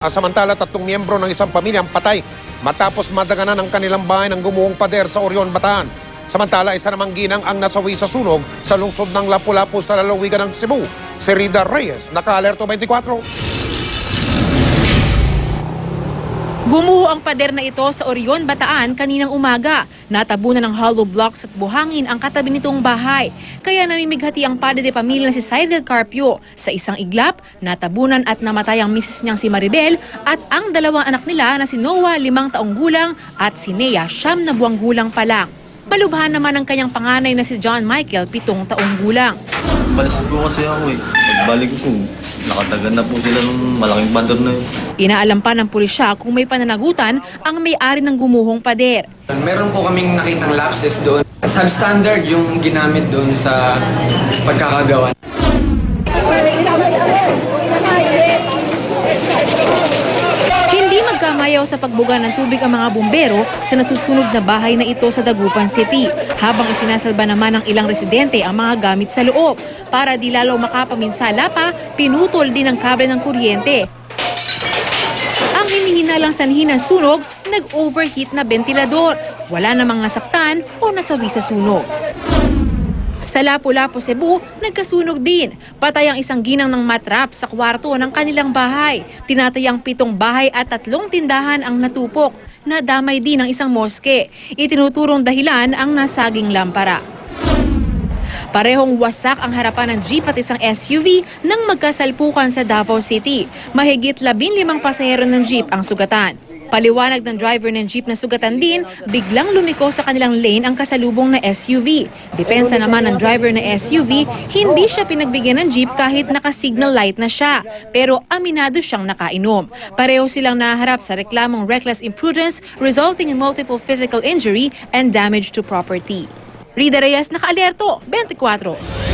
Samantala, tatlong miyembro ng isang pamilya ang patay matapos madaganan ang kanilang bahay ng gumuhong pader sa Orion, Bataan. Samantala, isa namang ginang ang nasawi sa sunog sa lungsod ng Lapu-Lapu sa lalawigan ng Cebu. Si Rida Reyes, naka-alerto 24. Gumuho ang pader na ito sa Orion, Bataan kaninang umaga. Natabunan ng hollow blocks at buhangin ang katabi nitong bahay. Kaya namimighati ang padre de pamilya na si Saidel Carpio. Sa isang iglap, natabunan at namatay ang misis niyang si Maribel at ang dalawang anak nila na si Noah, limang taong gulang at si Nea, siyam na buwang gulang pa lang. Malubhan naman ang kanyang panganay na si John Michael, pitong taong gulang. Balis po kasi ako eh. Pagbalik ko, nakatagan na po sila ng malaking bandar na yun. Inaalam pa ng pulisya kung may pananagutan ang may-ari ng gumuhong pader. Meron po kaming nakitang lapses doon. Substandard yung ginamit doon sa pagkakagawa. Hindi magkamayaw sa pagbuga ng tubig ang mga bumbero sa nasusunog na bahay na ito sa Dagupan City, habang isinasalba naman ng ilang residente ang mga gamit sa loob. Para di lalo makapaminsala pa, pinutol din ang kable ng kuryente. Ang hinihinalang sanhi ng sunog, nag-overheat na ventilador. Wala namang nasaktan o nasawi sa sunog. Sa Lapu-Lapu, Cebu, nagkasunog din. Patay ang isang ginang ng matrap sa kwarto ng kanilang bahay. Tinatayang pitong bahay at tatlong tindahan ang natupok. Nadamay din ang isang moske. Itinuturong dahilan ang nasaging lampara. Parehong wasak ang harapan ng jeep at isang SUV nang magkasalpukan sa Davao City. Mahigit labing limang pasahero ng jeep ang sugatan. Paliwanag ng driver ng jeep na sugatan din, biglang lumiko sa kanilang lane ang kasalubong na SUV. Depensa naman ng driver na SUV, hindi siya pinagbigyan ng jeep kahit naka-signal light na siya. Pero aminado siyang nakainom. Pareho silang naharap sa reklamong reckless imprudence resulting in multiple physical injury and damage to property. Rida Reyes, naka-alerto, 24.